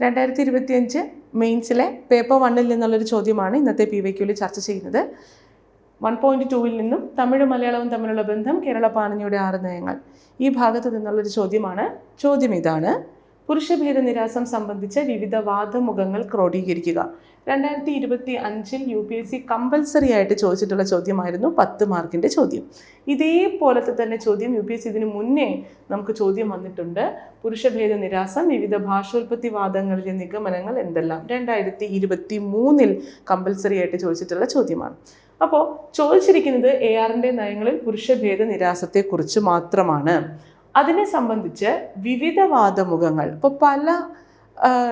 രണ്ടായിരത്തി ഇരുപത്തിയഞ്ച് മെയിൻസിലെ പേപ്പർ വണ്ണിൽ നിന്നുള്ളൊരു ചോദ്യമാണ് ഇന്നത്തെ പി വൈക്യൂൽ ചർച്ച ചെയ്യുന്നത്. വൺ പോയിന്റ് ടൂവിൽ നിന്നും തമിഴ് മലയാളവും തമ്മിലുള്ള ബന്ധം കേരള പാണിനിയുടെ ആറ് നയങ്ങൾ. ഈ ഭാഗത്ത് നിന്നുള്ളൊരു ചോദ്യമാണ്. ചോദ്യം ഇതാണ്. പുരുഷഭേദ നിരാസം സംബന്ധിച്ച വിവിധ വാദമുഖങ്ങൾ ക്രോഡീകരിക്കുക. രണ്ടായിരത്തി ഇരുപത്തി അഞ്ചിൽ U P S C compulsory ആയിട്ട് ചോദിച്ചിട്ടുള്ള ചോദ്യമായിരുന്നു പത്ത് മാർക്കിന്റെ ചോദ്യം. ഇതേപോലത്തെ തന്നെ ചോദ്യം യു പി എസ് സി ഇതിന് മുന്നേ നമുക്ക് ചോദ്യം വന്നിട്ടുണ്ട്. പുരുഷഭേദ നിരാസം വിവിധ ഭാഷോൽപത്തി വാദങ്ങളിലെ നിഗമനങ്ങൾ എന്തെല്ലാം? രണ്ടായിരത്തി ഇരുപത്തി മൂന്നിൽ കമ്പൽസറി ആയിട്ട് ചോദിച്ചിട്ടുള്ള ചോദ്യമാണ്. അപ്പോൾ ചോദിച്ചിരിക്കുന്നത് എ ആറിന്റെ നയങ്ങളിൽ പുരുഷഭേദ നിരാസത്തെക്കുറിച്ച് മാത്രമാണ്. അതിനെ സംബന്ധിച്ച് വിവിധ വാദമുഖങ്ങൾ ഇപ്പോൾ പല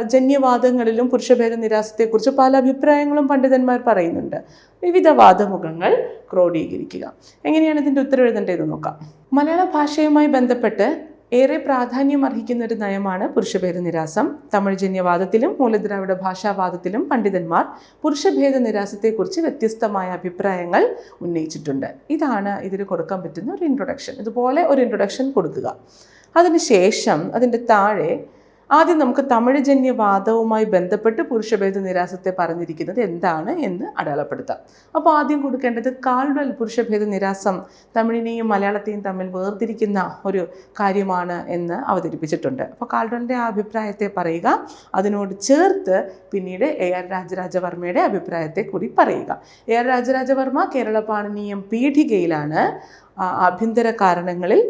ജന്യവാദങ്ങളിലും പുരുഷഭേദ നിരാസത്തെക്കുറിച്ച് പല അഭിപ്രായങ്ങളും പണ്ഡിതന്മാർ പറയുന്നുണ്ട്. വിവിധ വാദമുഖങ്ങൾ ക്രോഡീകരിക്കുക. എങ്ങനെയാണ് ഇതിന്റെ ഉത്തരം എഴുതേണ്ടത് നോക്കാം. മലയാള ഭാഷയുമായി ബന്ധപ്പെട്ട് ഏറെ പ്രാധാന്യം അർഹിക്കുന്ന ഒരു നയമാണ് പുരുഷഭേദ നിരാസം. തമിഴ് ജന്യവാദത്തിലും മൂലദ്രാവിഡ ഭാഷാവാദത്തിലും പണ്ഡിതന്മാർ പുരുഷഭേദ നിരാസത്തെക്കുറിച്ച് വ്യത്യസ്തമായ അഭിപ്രായങ്ങൾ ഉന്നയിച്ചിട്ടുണ്ട്. ഇതാണ് ഇതിന് കൊടുക്കാൻ പറ്റുന്ന ഒരു ഇൻട്രൊഡക്ഷൻ ഇതുപോലെ ഒരു ഇൻട്രൊഡക്ഷൻ കൊടുക്കുക. അതിനുശേഷം അതിന്റെ താഴെ ആദ്യം നമുക്ക് തമിഴ് ജന്യവാദവുമായി ബന്ധപ്പെട്ട് പുരുഷഭേദ നിരാസത്തെ പറഞ്ഞിരിക്കുന്നത് എന്താണ് എന്ന് അടയാളപ്പെടുത്താം. അപ്പോൾ ആദ്യം കൊടുക്കേണ്ടത് കാൾവൽ പുരുഷഭേദ നിരാസം തമിഴിനെയും മലയാളത്തെയും തമ്മിൽ വേർതിരിക്കുന്ന ഒരു കാര്യമാണ് എന്ന് അവതരിപ്പിച്ചിട്ടുണ്ട്. അപ്പോൾ കാൽവലിന്റെ ആ അഭിപ്രായത്തെ പറയുക അതിനോട് ചേർത്ത് പിന്നീട് എ ആർ രാജരാജവർമ്മയുടെ അഭിപ്രായത്തെ കൂടി പറയുക. എ ആർ രാജരാജവർമ്മ കേരള പാണിനീയം പീഠികയിലാണ് ആഭ്യന്തര കാരണങ്ങളിൽ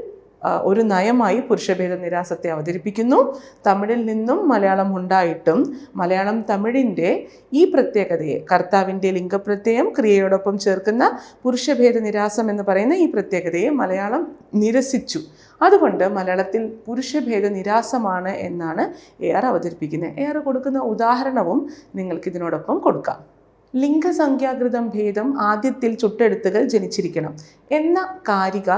ഒരു നയമായി പുരുഷഭേദ നിരാസത്തെ അവതരിപ്പിക്കുന്നു. തമിഴിൽ നിന്നും മലയാളം ഉണ്ടായിട്ടും മലയാളം തമിഴിന്റെ ഈ പ്രത്യേകതയെ കർത്താവിന്റെ ലിംഗപ്രത്യയം ക്രിയയോടൊപ്പം ചേർക്കുന്ന പുരുഷഭേദ നിരാസം എന്ന് പറയുന്ന ഈ പ്രത്യേകതയെ മലയാളം നിരസിച്ചു. അതുകൊണ്ട് മലയാളത്തിൽ പുരുഷഭേദ നിരാസമാണ് എന്നാണ് എ ആർ അവതരിപ്പിക്കുന്നത്. എ ആർ കൊടുക്കുന്ന ഉദാഹരണവും നിങ്ങൾക്ക് ഇതിനോടൊപ്പം കൊടുക്കാം. ലിംഗസംഖ്യാകൃതം ഭേദം ആദ്യത്തിൽ ചുട്ടെഴുത്തുകൾ ജനിച്ചിരിക്കണം. എന്ന കാരിക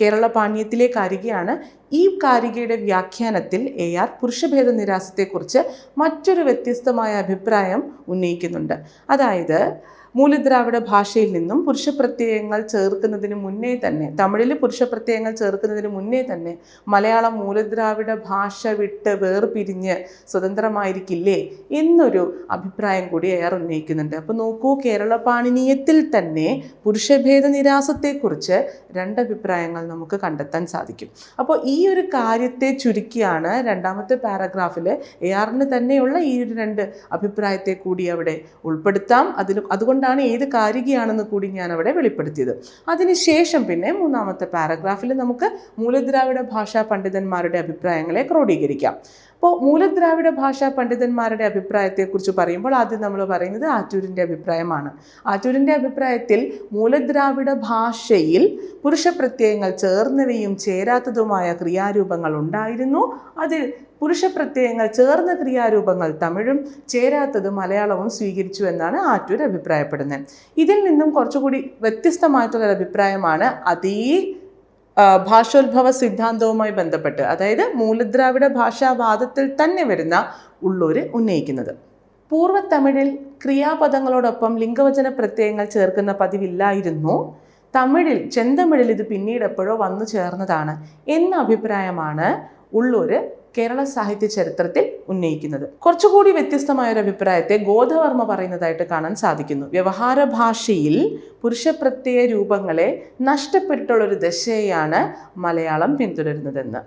കേരള പാണ്യത്തിലേക്ക് കാരികയാണ് ഈ കാരികയുടെ വ്യാഖ്യാനത്തിൽ എ ആർ പുരുഷഭേദ നിരാസത്തെക്കുറിച്ച് മറ്റൊരു വ്യത്യസ്തമായ അഭിപ്രായം ഉന്നയിക്കുന്നുണ്ട്. അതായത് മൂലദ്രാവിഡ ഭാഷയിൽ നിന്നും പുരുഷപ്രത്യയങ്ങൾ ചേർക്കുന്നതിന് മുന്നേ തന്നെ തമിഴിൽ പുരുഷപ്രത്യയങ്ങൾ ചേർക്കുന്നതിന് മുന്നേ തന്നെ മലയാളം മൂലദ്രാവിഡ ഭാഷ വിട്ട് വേർപിരിഞ്ഞ് സ്വതന്ത്രമായിരിക്കില്ലേ എന്നൊരു അഭിപ്രായം കൂടി അയാൾ ഉന്നയിക്കുന്നുണ്ട്. അപ്പോൾ നോക്കൂ കേരള പാണിനീയത്തിൽ തന്നെ പുരുഷഭേദ നിരാസത്തെക്കുറിച്ച് രണ്ടഭിപ്രായങ്ങൾ നമുക്ക് കണ്ടെത്താൻ സാധിക്കും. അപ്പോൾ ഒരു കാര്യത്തെ ചുരുക്കിയാണ് രണ്ടാമത്തെ പാരഗ്രാഫിൽ എ ആറിന് തന്നെയുള്ള ഈ ഒരു രണ്ട് അഭിപ്രായത്തെ കൂടി അവിടെ ഉൾപ്പെടുത്താം. അതിൽ അതുകൊണ്ടാണ് ഏത് കാരികയാണെന്ന് കൂടി ഞാൻ അവിടെ വെളിപ്പെടുത്തിയത് അതിനുശേഷം പിന്നെ മൂന്നാമത്തെ പാരഗ്രാഫിൽ നമുക്ക് മൂലദ്രാവിഡ ഭാഷാ പണ്ഡിതന്മാരുടെ അഭിപ്രായങ്ങളെ ക്രോഡീകരിക്കാം. അപ്പോൾ മൂലദ്രാവിഡ ഭാഷാ പണ്ഡിതന്മാരുടെ അഭിപ്രായത്തെക്കുറിച്ച് പറയുമ്പോൾ ആദ്യം നമ്മൾ പറയുന്നത് ആറ്റൂരിന്റെ അഭിപ്രായമാണ്. ആറ്റൂരിന്റെ അഭിപ്രായത്തിൽ മൂലദ്രാവിഡ ഭാഷയിൽ പുരുഷപ്രത്യയങ്ങൾ ചേർന്നവയും ചേരാത്തതുമായ ക്രിയാരൂപങ്ങൾ ഉണ്ടായിരുന്നു. അതിൽ പുരുഷപ്രത്യയങ്ങൾ ചേർന്ന ക്രിയാരൂപങ്ങൾ തമിഴും ചേരാത്തത് മലയാളവും സ്വീകരിച്ചു എന്നാണ് ആറ്റൂർ അഭിപ്രായപ്പെടുന്നത്. ഇതിൽ നിന്നും കുറച്ചുകൂടി വ്യത്യസ്തമായിട്ടുള്ളൊരു അഭിപ്രായമാണ് അതേ ഭാഷോത്ഭവ സിദ്ധാന്തവുമായി ബന്ധപ്പെട്ട് അതായത് മൂലദ്രാവിഡ ഭാഷാവാദത്തിൽ തന്നെ വരുന്ന ഉള്ളൂർ ഉന്നയിക്കുന്നത്. പൂർവ തമിഴിൽ ക്രിയാപദങ്ങളോടൊപ്പം ലിംഗവചന പ്രത്യയങ്ങൾ ചേർക്കുന്ന പതിവില്ലായിരുന്നു. തമിഴിൽ ചെന്തമിഴിൽ ഇത് പിന്നീട് എപ്പോഴോ വന്നു ചേർന്നതാണ് എന്ന അഭിപ്രായമാണ് ഉള്ളൂര് കേരള സാഹിത്യ ചരിത്രത്തിൽ ഉന്നയിക്കുന്നത്. കുറച്ചുകൂടി വ്യത്യസ്തമായ ഒരു അഭിപ്രായത്തെ ഗോധവർമ്മ പറയുന്നതായിട്ട് കാണാൻ സാധിക്കുന്നു. വ്യവഹാര ഭാഷയിൽ പുരുഷപ്രത്യയ രൂപങ്ങളെ ഒരു ദശയാണ് മലയാളം പിന്തുടരുന്നതെന്ന്.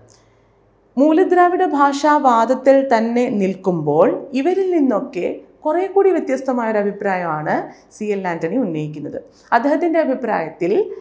മൂലദ്രാവിഡ ഭാഷാവാദത്തിൽ തന്നെ നിൽക്കുമ്പോൾ ഇവരിൽ നിന്നൊക്കെ കുറേ കൂടി വ്യത്യസ്തമായൊരു അഭിപ്രായമാണ് സി എൽ ആന്റണി ഉന്നയിക്കുന്നത്. അദ്ദേഹത്തിന്റെ അഭിപ്രായത്തിൽ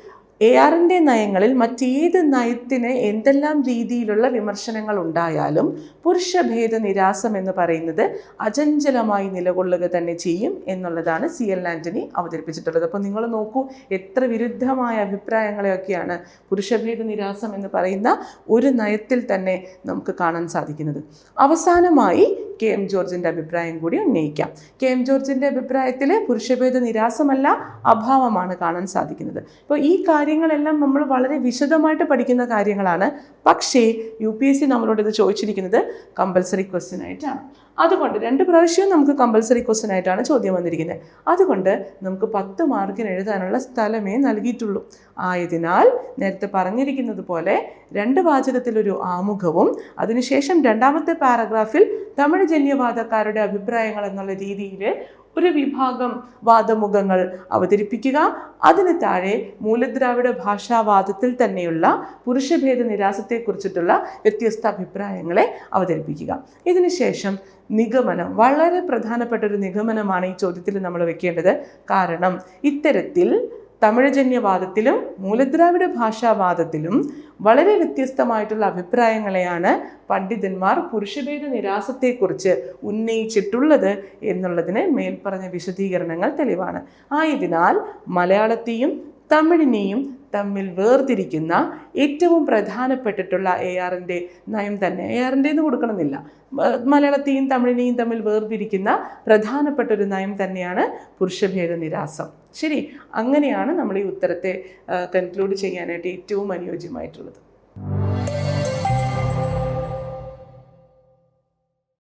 എ ആറിന്റെ നയങ്ങളിൽ മറ്റേത് നയത്തിന് എന്തെല്ലാം രീതിയിലുള്ള വിമർശനങ്ങൾ ഉണ്ടായാലും പുരുഷഭേദ നിരാസം എന്ന് പറയുന്നത് അചഞ്ചലമായി നിലകൊള്ളുക തന്നെ ചെയ്യും എന്നുള്ളതാണ് സി എൽ ആന്റണി അവതരിപ്പിച്ചിട്ടുള്ളത്. അപ്പോൾ നിങ്ങൾ നോക്കൂ എത്ര വിരുദ്ധമായ അഭിപ്രായങ്ങളെയൊക്കെയാണ് പുരുഷഭേദ നിരാസം എന്ന് പറയുന്ന ഒരു നയത്തിൽ തന്നെ നമുക്ക് കാണാൻ സാധിക്കുന്നത്. അവസാനമായി കെ എം ജോർജിന്റെ അഭിപ്രായം കൂടി ഉന്നയിക്കാം. കെ എം ജോർജിന്റെ അഭിപ്രായത്തിൽ പുരുഷഭേദ നിരാസമല്ല അഭാവമാണ് കാണാൻ സാധിക്കുന്നത്. അപ്പോൾ ഈ കാര്യങ്ങളെല്ലാം നമ്മൾ വളരെ വിശദമായിട്ട് പഠിക്കുന്ന കാര്യങ്ങളാണ്. പക്ഷേ യു പി എസ് സി നമ്മളോട് ഇത് ചോദിച്ചിരിക്കുന്നത് കമ്പൽസറി ക്വസ്റ്റ്യൻ ആയിട്ടാണ്. അതുകൊണ്ട് രണ്ട് പ്രാവശ്യവും നമുക്ക് കമ്പൽസറി ക്വസ്റ്റ്യൻ ആയിട്ടാണ് ചോദ്യം വന്നിരിക്കുന്നത്. അതുകൊണ്ട് നമുക്ക് പത്ത് മാർക്കിന് എഴുതാനുള്ള സ്ഥലമേ നൽകിയിട്ടുള്ളൂ. ആയതിനാൽ നേരത്തെ പറഞ്ഞിരിക്കുന്നത് പോലെ രണ്ട് വാചകത്തിലൊരു ആമുഖവും അതിനുശേഷം രണ്ടാമത്തെ പാരഗ്രാഫിൽ തമിഴ് ജന്യവാദക്കാരുടെ അഭിപ്രായങ്ങൾ എന്നുള്ള രീതിയിൽ ഒരു വിഭാഗം വാദമുഖങ്ങൾ അവതരിപ്പിക്കുക. അതിന് താഴെ മൂലദ്രാവിഡ ഭാഷാവാദത്തിൽ തന്നെയുള്ള പുരുഷഭേദ നിരാസത്തെക്കുറിച്ചിട്ടുള്ള വ്യത്യസ്ത അഭിപ്രായങ്ങളെ അവതരിപ്പിക്കുക. ഇതിനുശേഷം നിഗമനം വളരെ പ്രധാനപ്പെട്ട ഒരു നിഗമനമാണ് ഈ ചോദ്യത്തിൽ നമ്മൾ വെക്കേണ്ടത്. കാരണം ഇത്തരത്തിൽ തമിഴജന്യവാദത്തിലും മൂലദ്രാവിഡ ഭാഷാവാദത്തിലും വളരെ വ്യത്യസ്തമായിട്ടുള്ള അഭിപ്രായങ്ങളെയാണ് പണ്ഡിതന്മാർ പുരുഷഭേദ നിരാസത്തെക്കുറിച്ച് ഉന്നയിച്ചിട്ടുള്ളത് എന്നുള്ളതിന് മേൽപ്പറഞ്ഞ വിശദീകരണങ്ങൾ തെളിവാണ്. ആയതിനാൽ മലയാളത്തെയും തമിഴിനെയും തമ്മിൽ വേർതിരിക്കുന്ന ഏറ്റവും പ്രധാനപ്പെട്ടിട്ടുള്ള എ ആറിന്റെ നയം തന്നെ. എ ആറിന്റെ എന്ന് കൊടുക്കണമെന്നില്ല. മലയാളത്തെയും തമിഴിനെയും തമ്മിൽ വേർതിരിക്കുന്ന പ്രധാനപ്പെട്ട ഒരു നയം തന്നെയാണ് പുരുഷഭേദ നിരാസം ശരി അങ്ങനെയാണ് നമ്മൾ ഈ ഉത്തരത്തെ കൺക്ലൂഡ് ചെയ്യാനായിട്ട് ഏറ്റവും അനുയോജ്യമായിട്ടുള്ളത്.